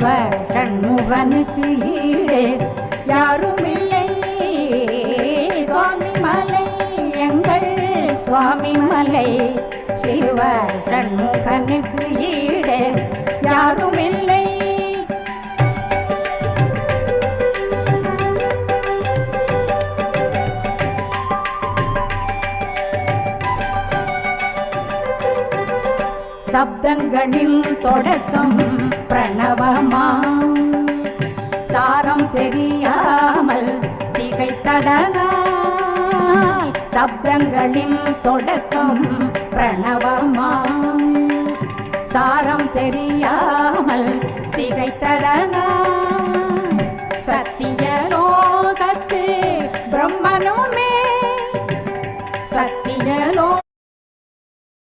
சண்முகனுக்கு ஈடு. யாரும் இல்லை சுவாமி மலை எங்கள் சுவாமி மலை சிவ சண்முகனுக்கு ஈடு. யாரும் இல்லை சப்தங்களில் தொடக்கம் சாரம் தெரியாமல் திகைத்தடனால் சப்தங்களின் தொடக்கம் பிரணவமாம். சாரம் தெரியாமல் திகைத்தடனால் சத்திய லோகத்து பிரம்மனுமே. சத்திய